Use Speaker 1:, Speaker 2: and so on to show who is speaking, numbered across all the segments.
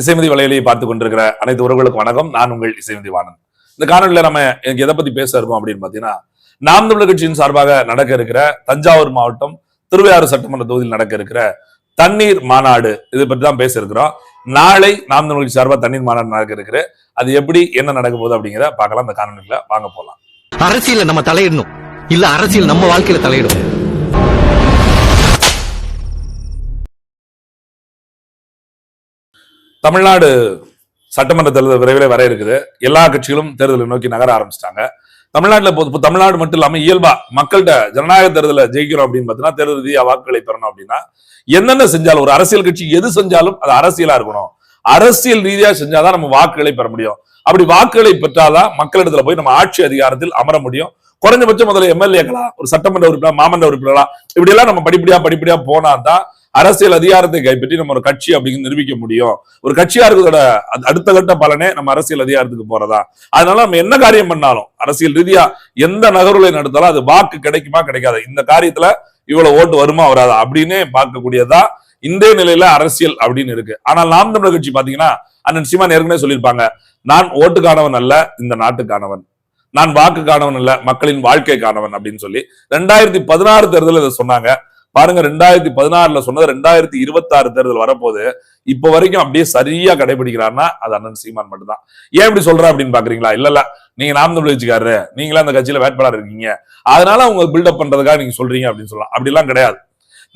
Speaker 1: இசைமதி வலையிலேயே பார்த்து கொண்டிருக்கிற அனைத்து உறவுகளுக்கும் வணக்கம். நான் உங்கள் இசைமதி வாணன். இந்த காணொலியில் நம்ம எனக்கு எதை பத்தி பேச இருக்கோம் அப்படின்னு பாத்தீங்கன்னா நாம் தமிழர் கட்சியின் சார்பாக நடக்க இருக்கிற தஞ்சாவூர் மாவட்டம் திருவையாறு சட்டமன்ற தொகுதியில் நடக்க இருக்கிற தண்ணீர் மாநாடு இதை பற்றி தான் பேச இருக்கிறோம். நாளை நாம் தமிழர் கட்சி சார்பாக தண்ணீர் மாநாடு நடக்க இருக்கிற அது எப்படி என்ன நடக்க போகுது அப்படிங்கிறத பார்க்கலாம். இந்த காணொலியில் வாங்க போகலாம்
Speaker 2: அரசியல நம்ம தலையிடணும். இல்ல அரசியல் நம்ம வாழ்க்கையில தலையிடும்.
Speaker 1: தமிழ்நாடு சட்டமன்ற தேர்தல் விரைவில் வர இருக்குது. எல்லா கட்சிகளும் தேர்தலை நோக்கி நகர ஆரம்பிச்சிட்டாங்க. தமிழ்நாட்டுல இப்போ இப்போ தமிழ்நாடு மட்டும் இல்லாம இயல்பா மக்கள்கிட்ட ஜனநாயக தேர்தலில் ஜெயிக்கிறோம் அப்படின்னு பார்த்தீங்கன்னா தேர்தல் ரீதியா வாக்குகளை பெறணும் அப்படின்னா என்னென்ன செஞ்சாலும் ஒரு அரசியல் கட்சி எது செஞ்சாலும் அது அரசியலா இருக்கணும். அரசியல் ரீதியா செஞ்சாதான் நம்ம வாக்குகளை பெற முடியும். அப்படி வாக்குகளை பெற்றாதான் மக்களிடத்துல போய் நம்ம ஆட்சி அதிகாரத்தில் அமர முடியும். குறைஞ்சபட்சம் முதல்ல எம்எல்ஏக்களா ஒரு சட்டமன்ற உறுப்பினர் மாமன்ற உறுப்பினர்களா இப்படி எல்லாம் நம்ம படிப்படியா படிப்படியா போனா தான் அரசியல் அதிகாரத்தை கைப்பற்றி நம்ம ஒரு கட்சி அப்படிங்கிறது நிரூபிக்க முடியும். ஒரு கட்சியா இருக்கிறதோட அடுத்த கட்ட பலனே நம்ம அரசியல் அதிகாரத்துக்கு போறதா. அதனால நம்ம என்ன காரியம் பண்ணாலும் அரசியல் ரீதியா எந்த நகர்வுகளை நடத்தாலும் அது வாக்கு கிடைக்குமா கிடைக்காது? இந்த காரியத்துல இவ்வளவு ஓட்டு வருமா வராதா? அப்படின்னு பார்க்கக்கூடியதா இன்றைய நிலையில அரசியல் அப்படின்னு இருக்கு. ஆனால் நாம் தமிழர் கட்சி பாத்தீங்கன்னா அண்ணன் சீமான் ஏற்கனவே சொல்லியிருப்பாங்க நான் ஓட்டுக்கானவன் அல்ல இந்த நாட்டுக்கானவன் நான் வாக்குக்கானவன் அல்ல மக்களின் வாழ்க்கைக்கானவன் அப்படின்னு சொல்லி. ரெண்டாயிரத்தி பதினாறு தேர்தலில் இதை சொன்னாங்க. பாருங்க ரெண்டாயிரத்தி பதினாறுல சொன்னது ரெண்டாயிரத்தி இருபத்தி ஆறு தேர்தல் வரப்போது இப்ப வரைக்கும் அப்படியே சரியா கடைபிடிக்கிறாருன்னா அது அண்ணன் சீமான் மட்டும்தான். ஏன் இப்படி சொல்ற அப்படின்னு பாக்குறீங்களா? இல்ல இல்ல. நீங்க நாம் தமிழ் நீங்களே நீங்களா அந்த கட்சியில வேட்பாளர் இருக்கீங்க. அதனால அவங்க பில்டப் பண்றதுக்காக நீங்க சொல்றீங்க அப்படின்னு சொல்லலாம். அப்படிலாம் கிடையாது.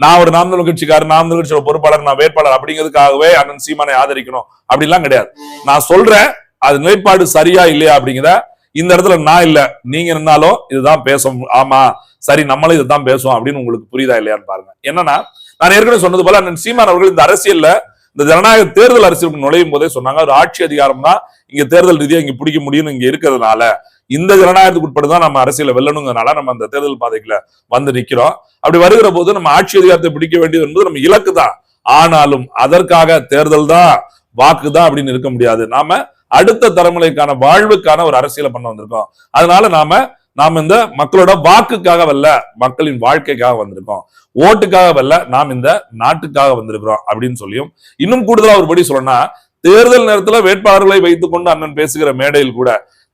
Speaker 1: நான் ஒரு நாம் தமிழ் கட்சிக்காரர் நாம் தமிழ் கட்சியோட பொறுப்பாளர் நான் வேட்பாளர் அப்படிங்கிறதுக்காகவே அண்ணன் சீமானை ஆதரிக்கணும். அப்படிலாம் கிடையாது. நான் சொல்றேன் அது நிலைப்பாடு சரியா இல்லையா அப்படிங்கிற இந்த இடத்துல நான் இல்ல. நீங்க இருந்தாலும் இதுதான் பேசும். ஆமா சரி நம்மளும் இதுதான் பேசுவோம் அப்படின்னு உங்களுக்கு புரியுதா இல்லையான்னு பாருங்க. என்னன்னா நான் ஏற்கனவே சொன்னது போல அண்ணன் சீமான் அவர்கள் இந்த அரசியல்ல இந்த ஜனநாயக தேர்தல் அரசியலுக்கு நுழையும் போதே சொன்னாங்க ஒரு ஆட்சி அதிகாரம் தான் இங்க தேர்தல் ரீதியா இங்க பிடிக்க முடியும்னு இங்க இருக்கிறதுனால இந்த ஜனநாயகத்துக்கு உட்பட்டு தான் நம்ம அரசியல வெல்லணுங்கிறனால நம்ம அந்த தேர்தல் பாதைக்குள்ள வந்து நிக்கிறோம். அப்படி வருகிற போது நம்ம ஆட்சி அதிகாரத்தை பிடிக்க வேண்டியது என்பது நம்ம இலக்கு தான். ஆனாலும் அதற்காக தேர்தல் தான் வாக்கு தான் அப்படின்னு இருக்க முடியாது. நாம அடுத்த தலைமுறைக்கான வாழ்வுக்கான ஒரு அரசியலை பண்ண வந்திருக்கோம். அதனால நாம நாம் இந்த மக்களோட வாக்குக்காக வல்ல மக்களின் வாழ்க்கைக்காக வந்திருக்கோம். ஓட்டுக்காக வல்ல நாம் இந்த நாட்டுக்காக வந்திருக்கிறோம் அப்படின்னு சொல்லியும் இன்னும் கூடுதலா ஒருபடி சொல்லணும்னா தேர்தல் நேரத்துல வேட்பாளர்களை வைத்துக்கொண்டு அண்ணன் பேசுகிற மேடையில் கூட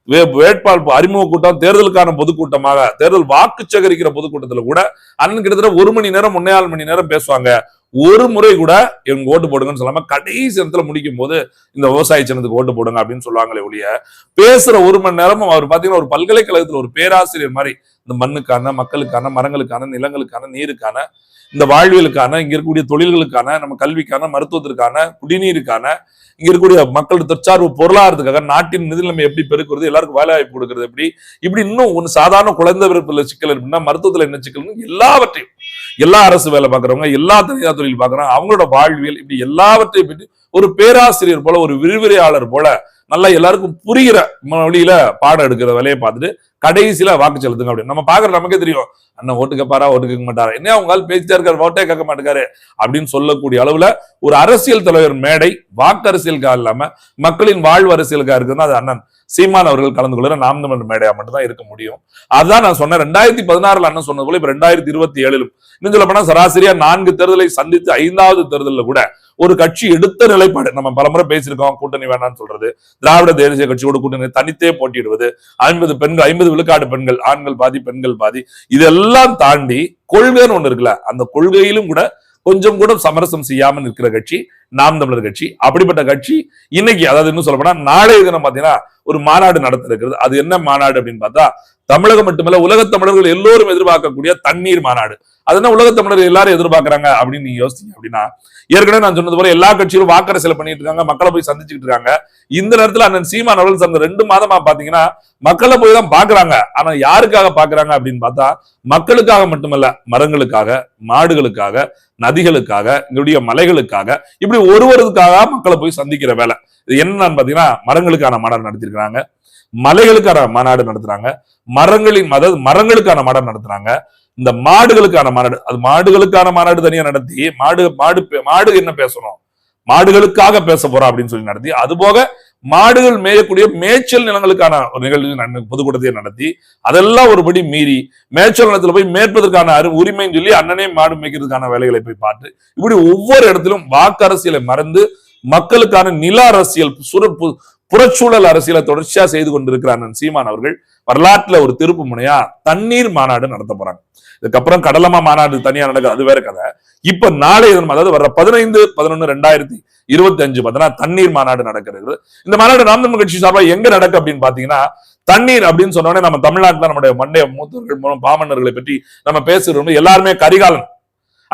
Speaker 1: வே- வேட்பாளர் அறிமுக கூட்டம் தேர்தலுக்கான பொதுக்கூட்டமாக தேர்தல் வாக்கு சேகரிக்கிற பொதுக்கூட்டத்துல கூட அண்ணன் கிட்டத்தட்ட ஒரு மணி நேரம் முன்னேகால் மணி நேரம் பேசுவாங்க. ஒரு முறை கூட இவங்க ஓட்டு போடுங்கன்னு சொல்லாம கடைசி இடத்துல முடிக்கும் போது இந்த விவசாய சின்னத்துக்கு ஓட்டு போடுங்க அப்படின்னு சொல்லுவாங்களே ஒழிய பேசுற ஒரு மணி நேரமும் அவர் பாத்தீங்கன்னா ஒரு பல்கலைக்கழகத்துல ஒரு பேராசிரியர் மாதிரி இந்த மண்ணுக்கான மக்களுக்கான மரங்களுக்கான நிலங்களுக்கான நீருக்கான இந்த வாழ்வியலுக்கான இங்க இருக்கக்கூடிய தொழில்களுக்கான நம்ம கல்விக்கான மருத்துவத்திற்கான குடிநீருக்கான இங்க இருக்கக்கூடிய மக்கள் தற்சார்பு பொருளாதாரத்துக்காக நாட்டின் நிதிநிலைமை எப்படி பெருக்குறது எல்லாருக்கும் வேலை வாய்ப்பு கொடுக்கறது எப்படி இப்படி இன்னும் ஒன்று சாதாரண குழந்தை பிறப்புல சிக்கல் அப்படின்னா மருத்துவத்துல என்ன சிக்கல்னு எல்லாவற்றையும் எல்லா அரசு வேலை பார்க்கறவங்க எல்லா தனியார் தொழில் பார்க்குறாங்க அவங்களோட வாழ்வியல் இப்படி எல்லாவற்றையும் பற்றி ஒரு பேராசிரியர் போல ஒரு விரிவுரையாளர் போல நல்லா எல்லாருக்கும் புரிகிற மொழியில பாடம் எடுக்கிற வேலையை பார்த்துட்டு கடைசியில வாக்கு செலுத்துங்க அப்படின்னு. நம்ம பாக்குற நமக்கே தெரியும். அண்ணன் ஓட்டு கேட்பாரா ஓட்டு கேட்க மாட்டாரா? என்ன அவங்க ஆள் இருக்காரு ஓட்டே கேட்க மாட்டேங்காரு அப்படின்னு சொல்லக்கூடிய அளவுல ஒரு அரசியல் தலைவர் மேடை வாக்கு அரசியலுக்காக இல்லாம மக்களின் வாழ்வு அரசியலுக்காக இருக்குன்னா அது அண்ணன் சீமான் அவர்கள் கலந்து கொள்கிற நாம் தமிழ் மேடையா மட்டும்தான் இருக்க முடியும். அதான் நான் சொன்னேன் ரெண்டாயிரத்தி பதினாறுல அண்ணன் சொன்னது போல இப்ப ரெண்டாயிரத்தி இருபத்தி ஏழிலும். இன்னும் சொல்ல போனா சராசரியா நான்கு தேர்தலை சந்தித்து ஐந்தாவது தேர்தலில் கூட ஒரு கட்சி எடுத்த நிலைப்பாடு. நம்ம பலமுறை பேசியிருக்கோம் கூட்டணி வேணாம்னு சொல்றது. திராவிட தேசிய கட்சியோட கூட்டணி தனித்தே போட்டியிடுவது. ஐம்பது பெண்கள் ஐம்பது விழுக்காடு பெண்கள் ஆண்கள் பாதி பெண்கள் பாதி. இதெல்லாம் தாண்டி கொள்கைன்னு ஒண்ணு இருக்குல்ல அந்த கொள்கையிலும் கூட கொஞ்சம் கூட சமரசம் செய்யாம நிற்கிற கட்சி நாம் தமிழர் கட்சி. அப்படிப்பட்ட கட்சி இன்னைக்கு அதாவது இன்னும் சொல்ல போனா நாளைய தினம் பாத்தீங்கன்னா ஒரு மாநாடு நடத்த இருக்கிறது அது என்ன மாநாடு அப்படின்னு பார்த்தா தமிழகம் மட்டுமல்ல உலக தமிழர்கள் எல்லோரும் எதிர்பார்க்கக்கூடிய தண்ணீர் மாநாடு. அதுதான் உலக தமிழர்கள் எல்லாரும் எதிர்பார்க்கறாங்க அப்படின்னு நீங்க யோசிச்சீங்க அப்படின்னா ஏற்கனவே நான் சொன்னது போல எல்லா கட்சியிலும் வாக்கரசியல் பண்ணிட்டு இருக்காங்க மக்களை போய் சந்திச்சுட்டு இருக்காங்க. இந்த நேரத்துல அண்ணன் சீமான் அவர்கள் சார்ந்த ரெண்டு மாதமா பாத்தீங்கன்னா மக்களை போய் தான் பாக்குறாங்க. ஆனா யாருக்காக பாக்குறாங்க அப்படின்னு பார்த்தா மக்களுக்காக மட்டுமல்ல மரங்களுக்காக மாடுகளுக்காக நதிகளுக்காக எங்களுடைய மலைகளுக்காக இப்படி ஒருவருக்காக மக்களை போய் சந்திக்கிற வேலை. இது என்னன்னு பாத்தீங்கன்னா மரங்களுக்கான மாநாடு நடத்திருக்கிறாங்க. மலைகளுக்கான மாநாடு நடத்துறாங்க. மரங்களின் அதாவது மரங்களுக்கான மாநாடு நடத்துறாங்க. இந்த மாடுகளுக்கான மாநாடு அது மாடுகளுக்கான மாநாடு தனியா நடத்தி மாடு மாடு மாடு என்ன பேசணும்? மாடுகளுக்காக பேச போறோம் அப்படின்னு சொல்லி நடத்தி அது போக மாடுகள் மேயக்கூடிய மேய்ச்சல் நிலங்களுக்கான ஒரு நிகழ்ச்சி பொதுக்கூட்டத்தை நடத்தி அதெல்லாம் ஒருபடி மீறி மேய்ச்சல் நிலத்துல போய் மேற்பதற்கான அரு உரிமைன்னு சொல்லி அண்ணனே மாடு மேய்க்கிறதுக்கான வேலைகளை போய் பார்த்து இப்படி ஒவ்வொரு இடத்திலும் வாக்கு அரசியலை மறந்து மக்களுக்கான நில அரசியல் சுர புறச்சூழல் அரசியலை தொடர்ச்சியா செய்து கொண்டிருக்கிற சீமான் அவர்கள். வரலாற்றுல ஒரு திருப்பு முனையா தண்ணீர் மாநாடு நடத்த போறாங்க. இதுக்கப்புறம் கடலமா மாநாடு தனியா நடக்குது அது வேற கதை. இப்ப நாளை தினம் அதாவது வர்ற பதினைந்து பதினொன்னு ரெண்டாயிரத்தி இருபத்தி அஞ்சு பார்த்தீங்கன்னா தண்ணீர் மாநாடு நடக்கிறது. இந்த மாநாடு நாம் கட்சி சார்பாக எங்க நடக்கு அப்படின்னு பாத்தீங்கன்னா தண்ணீர் அப்படின்னு சொன்ன உடனே நம்ம தமிழ்நாட்டுல நம்முடைய மண்டைய மூத்தர்கள் மூலம் பாமன்னர்களை பற்றி நம்ம பேசுறோம் எல்லாருமே கரிகாலன்.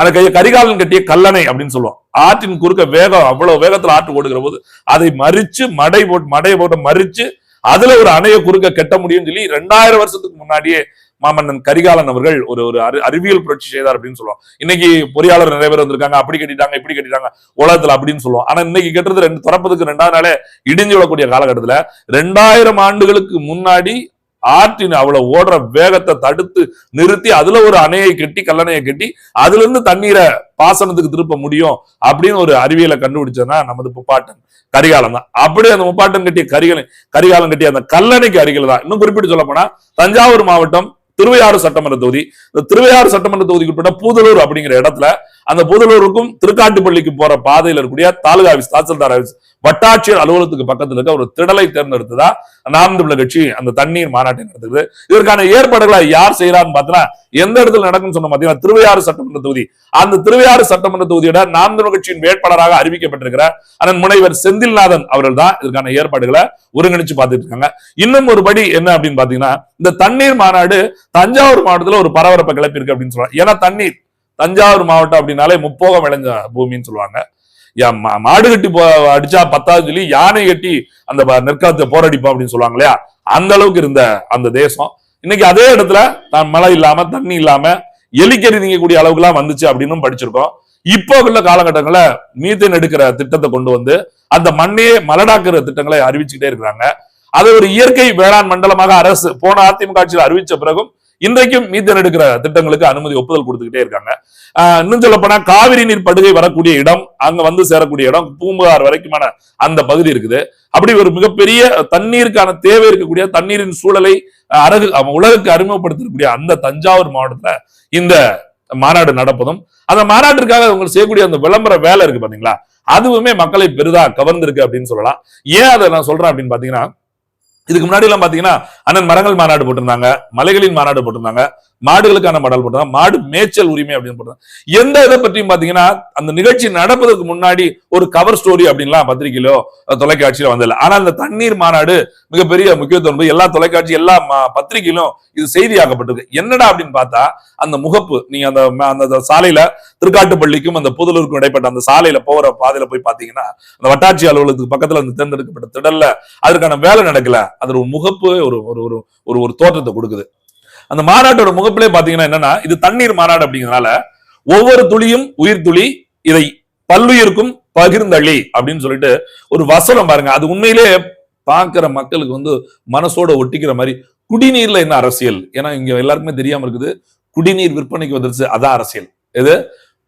Speaker 1: அந்த கையை கரிகாலன் கட்டிய கல்லணை அப்படின்னு சொல்லுவோம். ஆற்றின் குறுக்க வேகம் அவ்வளவு வேகத்துல ஆற்று ஓடுகிற போது அதை மறிச்சு மடை போட்டு மடையை போட்டு மறிச்சு அதுல ஒரு அணையை குறுக்க கட்ட முடியும்னு சொல்லி ரெண்டாயிரம் வருஷத்துக்கு முன்னாடியே மாமன்னன் கரிகாலன் அவர்கள் ஒரு ஒரு அறிவியல் புரட்சி செய்தார் அப்படின்னு சொல்லுவோம். இன்னைக்கு பொறியாளர் நிறைய பேர் வந்திருக்காங்க. அப்படி கட்டிட்டாங்க இப்படி கட்டிட்டாங்க உலகத்துல அப்படின்னு சொல்லுவோம். ஆனா இன்னைக்கு கட்டுறது ரெண்டு திறப்பதுக்கு ரெண்டாவது நாளே இடிஞ்சு விடக்கூடிய காலகட்டத்துல ரெண்டாயிரம் ஆண்டுகளுக்கு முன்னாடி ஆற்றின் அவ்வளவு ஓடுற வேகத்தை தடுத்து நிறுத்தி அதுல ஒரு அணையை கட்டி கல்லணையை கட்டி அதுல இருந்து தண்ணீரை பாசனத்துக்கு திருப்ப முடியும் அப்படின்னு ஒரு அறிவியலை கண்டுபிடிச்சதுன்னா நமது முப்பாட்டன் கரிகாலம் தான். அப்படியே அந்த முப்பாட்டன் கட்டிய கரிகாலன் கரிகாலம் கட்டிய அந்த கல்லணைக்கு அருகில் தான். இன்னும் குறிப்பிட்டு சொல்ல போனா தஞ்சாவூர் மாவட்டம் திருவையாறு சட்டமன்ற தொகுதி. இந்த திருவையாறு சட்டமன்ற தொகுதிக்கு உட்பட்ட பூதலூர் அப்படிங்கிற இடத்துல அந்த புதலூருக்கும் திருக்காட்டுப்பள்ளிக்கு போற பாதையில் இருக்கக்கூடிய தாலுகா ஆபீஸ் தாசில்தார் ஆபீஸ் வட்டாட்சியர் அலுவலகத்துக்கு பக்கத்தில் இருக்க ஒரு திடலை தேர்ந்தெடுத்ததா நாம் தமிழர் கட்சி அந்த தண்ணீர் மாநாட்டை நடத்துது. இதற்கான ஏற்பாடுகளை யார் செய்யறான்னு பார்த்தா எந்த இடத்துல நடக்கும்னு சொன்ன பாத்தீங்கன்னா திருவையாறு சட்டமன்ற தொகுதி. அந்த திருவையாறு சட்டமன்ற தொகுதியோட நாம் தமிழர் கட்சியின் வேட்பாளராக அறிவிக்கப்பட்டிருக்கிற அண்ணன் முனைவர் செந்தில்நாதன் அவர்கள் தான் இதற்கான ஏற்பாடுகளை ஒருங்கிணைச்சு பார்த்துட்டு இருக்காங்க இன்னும் ஒரு படி என்ன அப்படின்னு பாத்தீங்கன்னா இந்த தண்ணீர் மாநாடு தஞ்சாவூர் மாவட்டத்தில் ஒரு பரபரப்பை கிளப்பியிருக்கு அப்படின்னு சொல்றாங்க. ஏன்னா தண்ணீர் தஞ்சாவூர் மாவட்டம் அப்படின்னாலே முப்போகம் விளைஞ்ச பூமின்னு சொல்லுவாங்க. மாடு கட்டி அடிச்சா பத்தாவது சொல்லி யானை கட்டி அந்த ப- நெற்காலத்தை போரடிப்போம் அப்படின்னு சொல்லுவாங்க இல்லையா? அந்த அளவுக்கு இருந்த அந்த தேசம். இன்னைக்கு அதே இடத்துல தான் மழை இல்லாம தண்ணி இல்லாம எலிக்கறி நீங்கக்கூடிய அளவுக்கு எல்லாம் வந்துச்சு அப்படின்னு படிச்சிருக்கோம். இப்போ உள்ள காலகட்டங்களில் மீத்தேன் எடுக்கிற திட்டத்தை கொண்டு வந்து அந்த மண்ணையே மலடாக்குற திட்டங்களை அறிவிச்சுக்கிட்டே இருக்கிறாங்க. அதை ஒரு இயற்கை வேளாண் மண்டலமாக அரசு போன அதிமுக ஆட்சியில் அறிவிச்ச பிறகும் இன்றைக்கும் மீத்தேன் எடுக்கிற திட்டங்களுக்கு அனுமதி ஒப்புதல் கொடுத்துக்கிட்டே இருக்காங்க. இன்னும் சொல்ல போனா காவிரி நீர் படுகை வரக்கூடிய இடம் அங்க வந்து சேரக்கூடிய இடம் பூம்புகார் வரைக்குமான அந்த பகுதி இருக்குது. அப்படி ஒரு மிகப்பெரிய தண்ணீருக்கான தேவை இருக்கக்கூடிய தண்ணீரின் சூழலை அரகு உலகுக்கு அறிமுகப்படுத்தக்கூடிய அந்த தஞ்சாவூர் மாவட்டத்துல இந்த மாநாடு நடப்பதும் அந்த மாநாட்டிற்காக அவங்க செய்யக்கூடிய அந்த விளம்பர வேலை இருக்கு பாத்தீங்களா? அதுவுமே மக்களை பெரிதா கவர்ந்திருக்கு அப்படின்னு சொல்லலாம். ஏன் அதை நான் சொல்றேன் அப்படின்னு பாத்தீங்கன்னா இதுக்கு முன்னாடி எல்லாம் பாத்தீங்கன்னா அண்ணன் மரங்கள் மாநாடு போட்டிருந்தாங்க மலைகளின் மாநாடு போட்டிருந்தாங்க. மாடுகளுக்கான மாடல் போட்டிருந்தாங்க மாடு மேய்ச்சல் உரிமை அப்படின்னு போட்டிருந்தாங்க எந்த இதை பற்றியும் பாத்தீங்கன்னா அந்த நிகழ்ச்சி நடப்பதற்கு முன்னாடி ஒரு கவர் ஸ்டோரி அப்படின்லாம் பத்திரிகையிலோ தொலைக்காட்சியில வந்ததில்ல. ஆனா அந்த தண்ணீர் மாநாடு மிகப்பெரிய முக்கியத்துவம் எல்லா தொலைக்காட்சி எல்லா பத்திரிகையிலும் இது செய்தியாக்கப்பட்டிருக்கு. என்னடா அப்படின்னு பார்த்தா அந்த முகப்பு நீங்க அந்த அந்த சாலையில திருக்காட்டுப்பள்ளிக்கும் அந்த புதலூருக்கும் இடைப்பட்ட அந்த சாலையில போகிற பாதையில போய் பாத்தீங்கன்னா அந்த வட்டாட்சி அலுவலகத்துக்கு பக்கத்துல அந்த தேர்ந்தெடுக்கப்பட்ட திடல்ல அதற்கான வேலை நடக்கல. அது ஒரு முகப்பு ஒரு ஒரு ஒரு ஒரு ஒரு தோற்றத்தை கொடுக்குது. அந்த மாநாட்டோட முகப்பிலே பாத்தீங்கன்னா என்னன்னா இது தண்ணீர் மாநாடு அப்படிங்கிறதுனால ஒவ்வொரு துளியும் உயிர் துளி இதை பல்லுயிருக்கும் பகிர்ந்தளி அப்படின்னு சொல்லிட்டு ஒரு வசனம் பாருங்க. அது உண்மையிலே பார்க்கிற மக்களுக்கு வந்து மனசோட ஒட்டிக்கிற மாதிரி. குடிநீர்ல என்ன அரசியல்? ஏன்னா இங்க எல்லாருக்குமே தெரியாம இருக்குது. குடிநீர் விற்பனைக்கு வந்துருச்சு அதான் அரசியல். எது?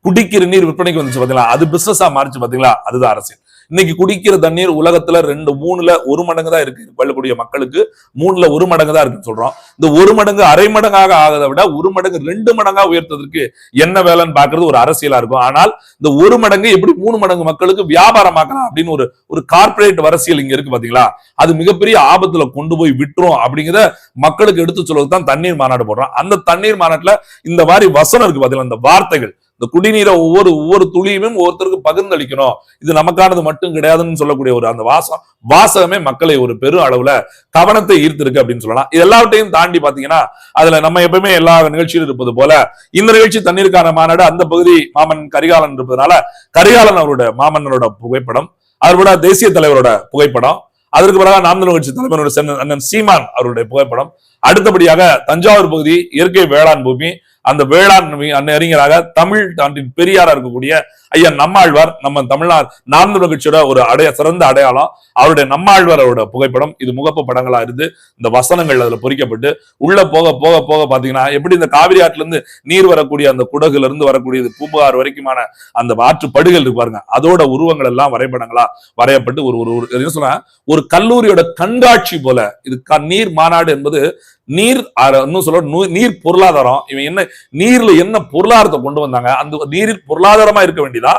Speaker 1: குடிக்கிற நீர் விற்பனைக்கு வந்துச்சு பாத்தீங்களா? அது பிசினஸா மாறிச்சு பாத்தீங்களா? அதுதான் அரசியல். இன்னைக்கு குடிக்கிற தண்ணீர் உலகத்துல ரெண்டு மூணுல ஒரு மடங்கு தான் இருக்கு. கொள்ளக்கூடிய மக்களுக்கு மூணுல ஒரு மடங்கு தான் இருக்குன்னு சொல்றோம். இந்த ஒரு மடங்கு அரை மடங்காக ஆகதை விட ஒரு மடங்கு ரெண்டு மடங்கா உயர்த்ததற்கு என்ன வேலைன்னு பாக்குறது ஒரு அரசியலா இருக்கும். ஆனால் இந்த ஒரு மடங்கு எப்படி மூணு மடங்கு மக்களுக்கு வியாபாரமாக்கலாம் அப்படின்னு ஒரு ஒரு கார்ப்பரேட் அரசியல் இங்க இருக்கு பாத்தீங்களா? அது மிகப்பெரிய ஆபத்துல கொண்டு போய் விட்டுரும் அப்படிங்கிறத மக்களுக்கு எடுத்து சொல்வதுதான் தண்ணீர் மாநாடு போடுறோம். அந்த தண்ணீர் மாநாட்டுல இந்த மாதிரி வசனம் இருக்கு பாத்தீங்களா? இந்த வார்த்தைகள். இந்த குடிநீரை ஒவ்வொரு ஒவ்வொரு துளியுமே ஒவ்வொருத்தருக்கு பகிர்ந்தளிக்கணும். இது நமக்கானது மட்டும் கிடையாதுன்னு சொல்லக்கூடிய ஒரு அந்த வாசம் வாசகமே மக்களை ஒரு பெரும் அளவுல கவனத்தை ஈர்த்திருக்கு அப்படின்னு சொல்லலாம். இது எல்லாவற்றையும் தாண்டி பாத்தீங்கன்னா அதுல நம்ம எப்பவுமே எல்லா நிகழ்ச்சியிலும் இருப்பது போல இந்த நிகழ்ச்சி தண்ணீருக்கான மாநாடு அந்த பகுதி மாமன் கரிகாலன் இருப்பதனால கரிகாலன் அவரோட மாமன்னரோட புகைப்படம் அவரோட தேசிய தலைவரோட புகைப்படம் அதற்கு பிறகு நாம் நிகழ்ச்சி கட்சி தலைவரோட அண்ணன் சீமான் அவருடைய புகைப்படம் அடுத்தபடியாக தஞ்சாவூர் பகுதி இயற்கை வேளாண் பூமி அந்த வேளாண் அறிஞராக தமிழ் நாட்டின் பெரியாரா இருக்கக்கூடிய ஐயா நம்மாழ்வார் நம்ம தமிழ்நாடு நான்கு கட்சியோட ஒரு அடைய சிறந்த அடையாளம். அவருடைய நம்மாழ்வார் அவரோட புகைப்படம் இது முகப்பு படங்களா இருந்து இந்த வசனங்கள் அதுல பொறிக்கப்பட்டு உள்ள போக போக போக பாத்தீங்கன்னா எப்படி இந்த காவிரி ஆற்றுல இருந்து நீர் வரக்கூடிய அந்த குடகுல இருந்து வரக்கூடியது பூம்புகார் வரைக்குமான அந்த ஆற்று படுகள் இருக்கு பாருங்க. அதோட உருவங்கள் எல்லாம் வரைபடங்களா வரையப்பட்டு ஒரு ஒரு ஒரு- என்ன சொல்ல ஒரு கல்லூரியோட கண்காட்சி போல இது நீர் மாநாடு என்பது நீர் இன்னும் சொல்ல நூ- நீர் பொருளாதாரம் இவன் என்ன நீர்ல என்ன பொருளாதாரத்தை கொண்டு வந்தாங்க? அந்த நீரில் பொருளாதாரமா இருக்க வேண்டியதா?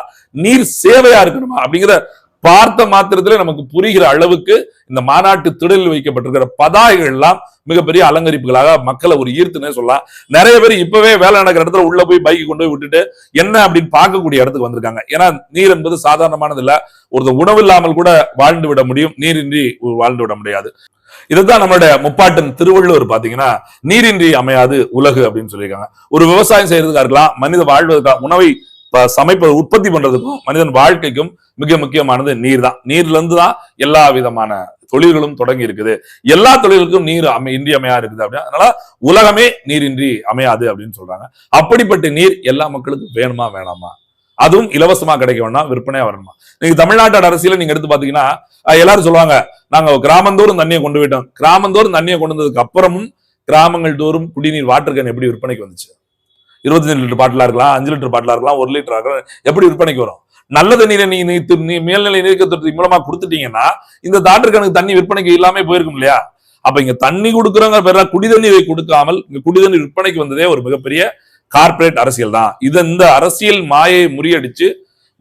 Speaker 1: நீர் சேவையா இருக்கணுமா? அப்படிங்கிற பார்த்த மாத்திரத்திலே நமக்கு புரிகிற அளவுக்கு இந்த மாநாட்டு திடலில் வைக்கப்பட்டிருக்கிற பதாகைகள் எல்லாம் மிகப்பெரிய அலங்கரிப்புகளாக மக்களை ஒரு ஈர்த்துனே சொல்லலாம். நிறைய பேர் இப்பவே வேலை நடக்கிற இடத்துல உள்ள போய் பைக் கொண்டு போய் விட்டுட்டு என்ன அப்படின்னு பார்க்கக்கூடிய இடத்துக்கு வந்திருக்காங்க. ஏன்னா நீர் என்பது சாதாரணமானது இல்ல ஒருத்தர் உணவு இல்லாமல் கூட வாழ்ந்து விட முடியும். நீரின்றி வாழ்ந்து விட முடியாது. இதுதான் நம்மளுடைய முப்பாட்டன் திருவள்ளுவர் பாத்தீங்கன்னா நீரின்றி அமையாது உலகு அப்படின்னு சொல்லியிருக்காங்க. ஒரு விவசாயம் செய்யறதுக்கா இருக்கலாம் மனித வாழ்வதற்காக உணவை சமைப்பது உற்பத்தி பண்றதுக்கும் மனிதன் வாழ்க்கைக்கும் மிக முக்கியமானது நீர் தான் நீர்ல இருந்து தான் எல்லா விதமான தொழில்களும் தொடங்கி இருக்குது. எல்லா தொழிலுக்கும் நீர் அமை இன்றியமையா இருக்குது அப்படின்னா அதனால உலகமே நீரின்றி அமையாது அப்படின்னு சொல்றாங்க. அப்படிப்பட்ட நீர் எல்லா மக்களுக்கும் வேணுமா வேணாமா? அதுவும் இலவசமா கிடைக்க வேணாம் விற்பனையா வரணுமா? நீங்க தமிழ்நாட்டோட அரசியல நீங்க எடுத்து பாத்தீங்கன்னா எல்லாரும் சொல்லுவாங்க நாங்க கிராமந்தோறும் தண்ணியை கொண்டு போயிட்டோம். கிராமந்தோறும் தண்ணியை கொண்டு வந்ததுக்கு அப்புறமும் கிராமங்கள் தோறும் குடிநீர் வாட்டர் கேன் எப்படி விற்பனைக்கு வந்துச்சு? இருபத்தஞ்சு லிட்டர் பாட்டிலா இருக்கலாம் அஞ்சு லிட்டர் பாட்டிலா இருக்கலாம் ஒரு லிட்டர் இருக்கலாம் எப்படி விற்பனைக்கு வரும்? நல்ல தண்ணீரை நீங்க நீ- நீ மேல்நிலை நீர்க்கத்திற்கு மூலமா கொடுத்துட்டீங்கன்னா இந்த தாட்டர் கணக்கு தண்ணி விற்பனைக்கு இல்லாம போயிருக்கும் இல்லையா? அப்ப இங்க தண்ணி கொடுக்குறவங்க பெற குடி தண்ணீரை கொடுக்காமல் இங்க குடி தண்ணீர் விற்பனைக்கு வந்ததே ஒரு மிகப்பெரிய கார்பரேட் அரசியல் தான். இது இந்த அரசியல் மாயை முறியடிச்சு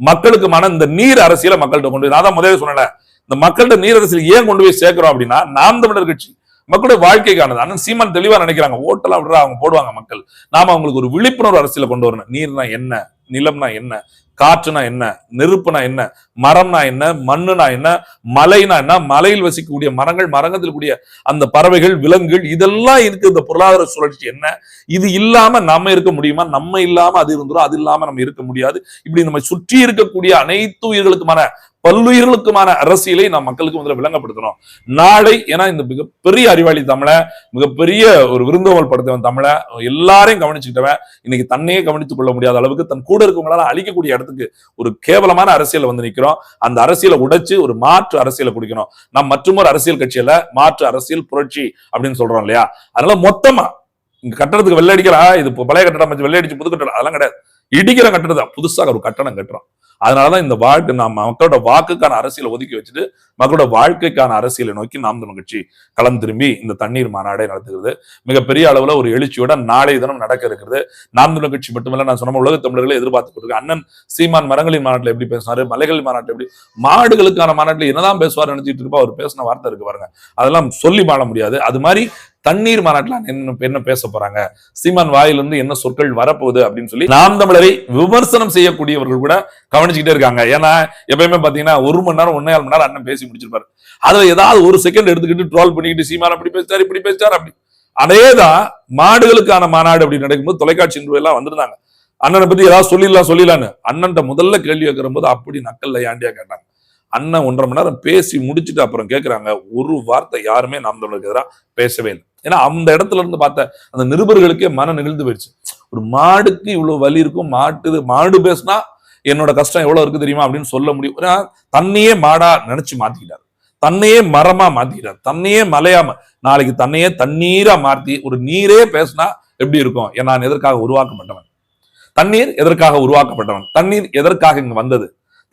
Speaker 1: மக்களுக்குமான இந்த நீர் அரசியலை மக்கள்கிட்ட கொண்டு போய் நான் தான் முதல்ல சொன்னேன் இந்த மக்கள்கிட்ட நீர் அரசியல் ஏன் கொண்டு போய் சேர்க்கிறோம் அப்படின்னா நாம் தமிழர் கட்சி மக்களுடைய வாழ்க்கைக்கானது. ஆனால் சீமான் தெளிவா நினைக்கிறாங்க ஓட்டெல்லாம் விடுறா அவங்க போடுவாங்க மக்கள். நாம அவங்களுக்கு ஒரு விழிப்புணர்வு அரசியலை கொண்டு வரணும். நீர்னா என்ன? நிலம்னா என்ன? காற்றுனா என்ன? நெருப்புனா என்ன? மரம்னா என்ன? மண்ணுனா என்ன? மலைனா என்ன? மலையில் வசிக்கக்கூடிய மரங்கள் மரங்கத்தில் கூடிய அந்த பறவைகள் விலங்குகள் இதெல்லாம் இருக்கு. இந்த பொருளாதார சுழற்சி என்ன? இது இல்லாம நம்ம இருக்க முடியுமா? நம்ம இல்லாம அது இருந்துரும். அது இல்லாம நம்ம இருக்க முடியாது. இப்படி நம்ம சுற்றி இருக்கக்கூடிய அனைத்து உயிர்களுக்குமான பல்லுயிர்களுக்குமான அரசியலை நாம் மக்களுக்கு முதல்ல விளங்கப்படுத்தணும். நாளை ஏன்னா இந்த மிகப்பெரிய அறிவாளி தமிழ மிகப்பெரிய ஒரு விருந்தோமல் படுத்தவன் தமிழை எல்லாரையும் கவனிச்சுக்கிட்டவன் இன்னைக்கு தன்னையே கவனித்துக் கொள்ள முடியாத அளவுக்கு தன் கூட இருக்கவங்களால அழிக்கக்கூடிய இடத்துக்கு ஒரு கேவலமான அரசியல் வந்து நிக்கிறோம். அந்த அரசியலை உடைச்சு ஒரு மாற்று அரசியலை குடிக்கணும். நாம் மற்றொரு அரசியல் கட்சியில மாற்று அரசியல் புரட்சி அப்படின்னு சொல்றோம் இல்லையா? அதனால மொத்தமா இங்க கட்டடத்துக்கு வெள்ளை அடிக்கிறா இது இப்போ பழைய கட்டடம் வச்சு வெள்ளை அடிச்சு புது கட்டடம் அதெல்லாம் கிடையாது. இடிக்கிற கட்டடத்தை புதுசாக ஒரு கட்டணம் கட்டுறோம். அதனாலதான் இந்த வாழ்க்கை நாம் மக்களோட வாக்குக்கான அரசியலை ஒதுக்கி வச்சுட்டு மக்களோட வாழ்க்கைக்கான அரசியலை நோக்கி நாம் தமிழ் கட்சி களம் திரும்பி இந்த தண்ணீர் மாநாடை நடத்துகிறது. மிகப்பெரிய அளவுல ஒரு எழுச்சியோட நாளை தினம் நடக்க இருக்கிறது. நாம் தமிழ் கட்சி மட்டுமல்ல நான் சொன்ன உலக தமிழர்களை எதிர்பார்த்து கொடுக்குறேன் அண்ணன் சீமான் மரங்களின் மாநாட்டில் எப்படி பேசினாரு மலைகளின் மாநாட்டில் எப்படி மாடுகளுக்கான மாநாட்டில் என்னதான் பேசுவார் நினைச்சிட்டு இருப்பா அவர் பேசின வார்த்தை இருக்கு பாருங்க. அதெல்லாம் சொல்லி பாட முடியாது. அது மாதிரி தண்ணீர் மாநாட்டில் என்ன என்ன பேச போறாங்க? சீமான் வாயிலிருந்து என்ன சொற்கள் வரப்போகுது அப்படின்னு சொல்லி நாம் தமிழரை விமர்சனம் செய்யக்கூடியவர்கள் கூட கவனிச்சுக்கிட்டே இருக்காங்க. ஏன்னா எப்பயுமே பாத்தீங்கன்னா ஒரு மணி நேரம் ஒன்னே மணி நேரம் அண்ணன் பேசி முடிச்சிருப்பாரு. அதுல ஏதாவது ஒரு செகண்ட் எடுத்துக்கிட்டு ட்ரோல் பண்ணிக்கிட்டு சீமான் அப்படி பேசிட்டார் இப்படி பேசிட்டார் அப்படி. அதேதான் மாடுகளுக்கான மாநாடு அப்படி நடக்கும்போது தொலைக்காட்சி எல்லாம் வந்திருந்தாங்க. அண்ணனை பத்தி ஏதாவது சொல்லிடலாம் சொல்லிடலான்னு. அண்ணன்ட்ட முதல்ல கேள்வி கேட்கிற போது அப்படி நக்கல்ல ஏண்டியா கேட்டாங்க. அண்ணன் ஒன்றரை மணி நேரம் பேசி முடிச்சுட்டு அப்புறம் கேட்கறாங்க ஒரு வார்த்தை யாருமே நாம் தமிழருக்கு எதிராக பேசவே இல்லை. ஏன்னா அந்த இடத்துல இருந்து பார்த்த அந்த நிருபர்களுக்கே மன நிகழ்ந்து போயிடுச்சு. ஒரு மாடுக்கு இவ்வளவு வலி இருக்கும் மாட்டு மாடு பேசினா என்னோட கஷ்டம் எவ்வளவு இருக்கு தெரியுமா அப்படின்னு சொல்ல முடியும். ஏன்னா தன்னையே மாடா நினைச்சு மாத்திக்கிட்டாரு. தன்னையே மரமா மாத்திக்கிட்டார். தன்னையே மலையாம நாளைக்கு தன்னையே தண்ணீரா மாத்தி ஒரு நீரே பேசினா எப்படி இருக்கும்? நான் எதற்காக உருவாக்கப்பட்டவன்? தண்ணீர் எதற்காக உருவாக்கப்பட்டவன்? தண்ணீர் எதற்காக இங்க வந்தது?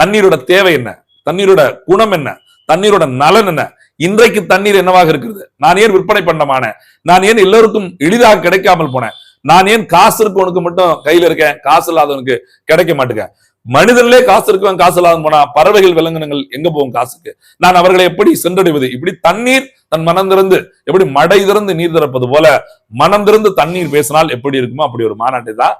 Speaker 1: தண்ணீரோட தேவை என்ன? தண்ணீரோட குணம் என்ன? தண்ணீரோட நலன் என்ன? இன்றைக்கு தண்ணீர் என்னவாக இருக்கிறது? நான் ஏன் விற்பனை பண்ணமான நான் ஏன் எல்லோருக்கும் எளிதாக கிடைக்காமல் போனேன்? நான் ஏன் காசு இருக்கவனுக்கு மட்டும் கையில இருக்கேன்? காசு இல்லாதவனுக்கு கிடைக்க மாட்டேங்க. மனிதர்களே காசு இருக்கவன் காசு இல்லாத போனா பறவைகள் விலங்கினங்கள் எங்க போகும் காசுக்கு? நான் அவர்களை எப்படி சென்றடைவது? இப்படி தண்ணீர் தன் மனம் திறந்து எப்படி மடை திறந்து நீர் திறப்பது போல மனம் திறந்து தண்ணீர் பேசினால் எப்படி இருக்குமோ அப்படி ஒரு மாநாட்டை தான்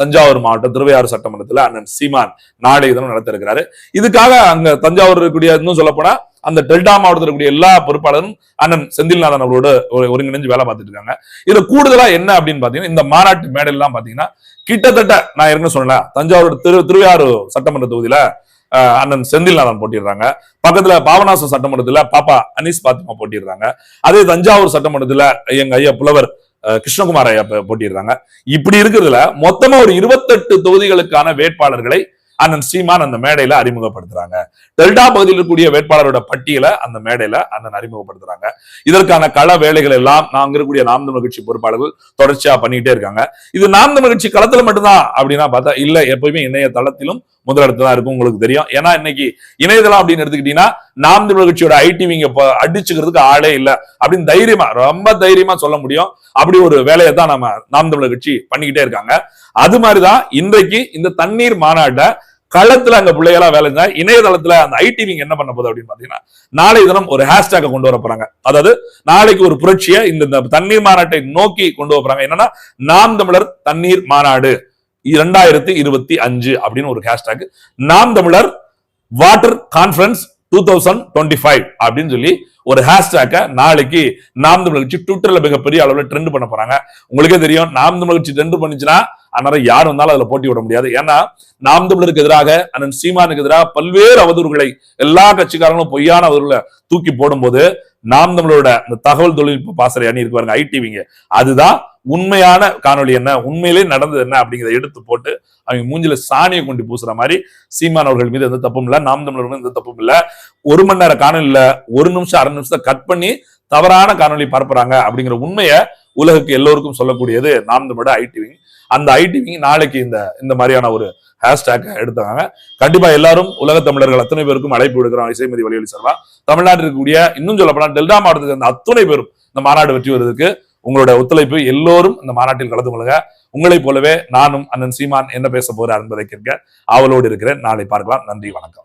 Speaker 1: தஞ்சாவூர் மாவட்டம் திருவையாறு சட்டமன்றத்துல அண்ணன் சீமான் நாளை தினம் நடத்த இருக்கிறாரு. இதுக்காக அங்க தஞ்சாவூர் இருக்கக்கூடிய இன்னும் சொல்ல போனா அந்த டெல்டா மாவட்டத்தில் இருக்கக்கூடிய எல்லா பொறுப்பாளரும் அண்ணன் செந்தில்நாதன் அவரோடு ஒருங்கிணைஞ்சு வேலை பார்த்துட்டு இருக்காங்க. இதுல கூடுதலா என்ன அப்படின்னு பாத்தீங்கன்னா இந்த மாநாட்டு மேடல்லாம் பாத்தீங்கன்னா கிட்டத்தட்ட நான் ஏற்கனவே சொன்னேன் தஞ்சாவூர் திரு திருவையாறு சட்டமன்ற தொகுதியில அண்ணன் செந்தில்நாதன் போட்டிடுறாங்க. பக்கத்துல பாபநாசம் சட்டமன்றத்துல பாப்பா அனீஸ் பாத்திமா போட்டிடுறாங்க. அதே தஞ்சாவூர் சட்டமன்றத்துல எங்க ஐயா புலவர் கிருஷ்ணகுமார் ஐயா போட்டிடுறாங்க. இப்படி இருக்கிறதுல மொத்தமா ஒரு இருபத்தெட்டு தொகுதிகளுக்கான வேட்பாளர்களை அண்ணன் சீமான் அந்த மேடையில அறிமுகப்படுத்துறாங்க. டெல்டா பகுதியில் இருக்கக்கூடிய வேட்பாளரோட பட்டியலை அந்த மேடையில அண்ணன் அறிமுகப்படுத்துறாங்க. இதற்கான கள வேலைகள் எல்லாம் நாங்க இருக்கக்கூடிய நாம் தமிழ் கட்சி பொறுப்பாளர்கள் தொடர்ச்சியா பண்ணிக்கிட்டே இருக்காங்க. இது நாம் தமிழ் கட்சி களத்துல மட்டும்தான் அப்படின்னா பார்த்தா இல்ல எப்பயுமே இணைய தளத்திலும் முதலிடத்துல இருக்கும் உங்களுக்கு தெரியும். ஏன்னா இன்னைக்கு இணையதளம் அப்படின்னு எடுத்துக்கிட்டீங்கன்னா நாம் தமிழ் கட்சியோட ஐடிவிங்க அடிச்சுக்கிறதுக்கு ஆளே இல்ல அப்படின்னு தைரியமா ரொம்ப தைரியமா சொல்ல முடியும். அப்படி ஒரு வேலையை தான் நம்ம நாம் தமிழர் கட்சி பண்ணிக்கிட்டே இருக்காங்க. அது மாதிரிதான் இன்றைக்கு இந்த தண்ணீர் மாநாட்டை களத்துல அங்க பிள்ளைகளா வேலை செஞ்சா இணையதளத்துல அந்த ஐடி நீங்க என்ன பண்ண போகுது அப்படின்னு பாத்தீங்கன்னா நாளை தினம் ஒரு ஹேஷ்டேக்கை கொண்டு வர போறாங்க. அதாவது நாளைக்கு ஒரு புரட்சியை இந்த தண்ணீர் மாநாட்டை நோக்கி கொண்டு வர போறாங்க. என்னன்னா நாம் தமிழர் தண்ணீர் மாநாடு. இரண்டாயிரத்தி இருபத்தி அஞ்சு அப்படின்னு ஒரு hashtag Naam Tamilar water conference two thousand twenty five அப்படின்னு சொல்லி ஒரு ஹேஷ்டேக்கை நாளைக்கு நாம் தமிழ் கட்சி ட்விட்டர்ல மிகப்பெரிய அளவில் ட்ரெண்ட் பண்ண போறாங்க. உங்களுக்கே தெரியும் நாம் தமிழர் கட்சி ட்ரெண்ட் பண்ணுச்சுன்னா அந்நேரம் யார் வந்தாலும் அதுல போட்டி விட முடியாது. ஏன்னா நாம் தமிழருக்கு எதிராக அண்ணன் சீமானுக்கு எதிராக பல்வேறு அவதூறுகளை எல்லா கட்சிக்காரங்களும் பொய்யான அவதூறுகளை தூக்கி போடும்போது நாம் தமிழரோட இந்த தகவல் தொழில்நுட்ப பாசறை அணி இருக்கு பாருங்க ஐடிவிங்க. அதுதான் உண்மையான காணொளி என்ன? உண்மையிலே நடந்தது என்ன அப்படிங்கிறத எடுத்து போட்டு அவங்க மூஞ்சில சாணியை கொண்டு பூசுற மாதிரி சீமான் அவர்கள் மீது எந்த தப்பும் இல்லை நாம் தமிழர் மீது எந்த தப்பும் இல்லை. ஒரு மணி நேரம் காணொலியில் ஒரு நிமிஷம் அரை நிமிஷத்தை கட் பண்ணி தவறான காணொலி பரப்புறாங்க அப்படிங்கிற உண்மையை உலகுக்கு எல்லோருக்கும் சொல்லக்கூடியது நாம் தமிழோட ஐடிவிங் அந்த ஐடிவிங் நாளைக்கு இந்த இந்த மாதிரியான ஒரு ஹேஷ்டேக் எடுத்தாங்க. கண்டிப்பா எல்லாரும் உலக தமிழர்கள் அத்தனை பேருக்கும் அழைப்பு விடுக்கிறோம். இசைமதி வழிவழி சார்பா தமிழ்நாட்டில் இருக்கக்கூடிய இன்னும் சொல்லப்போனா டெல்டா மாவட்டத்துக்கு அந்த அத்துணை பேரும் இந்த மாநாடு வெற்றி வருவதற்கு உங்களோட ஒத்துழைப்பு எல்லோரும் இந்த மாநாட்டில் கலந்து கொள்ளுங்க. உங்களைப் போலவே நானும் அண்ணன் சீமான் என்ன பேச போறார் என்பதை கேட்க ஆவலோடு இருக்கிறேன். நாளை பார்க்கலாம். நன்றி வணக்கம்.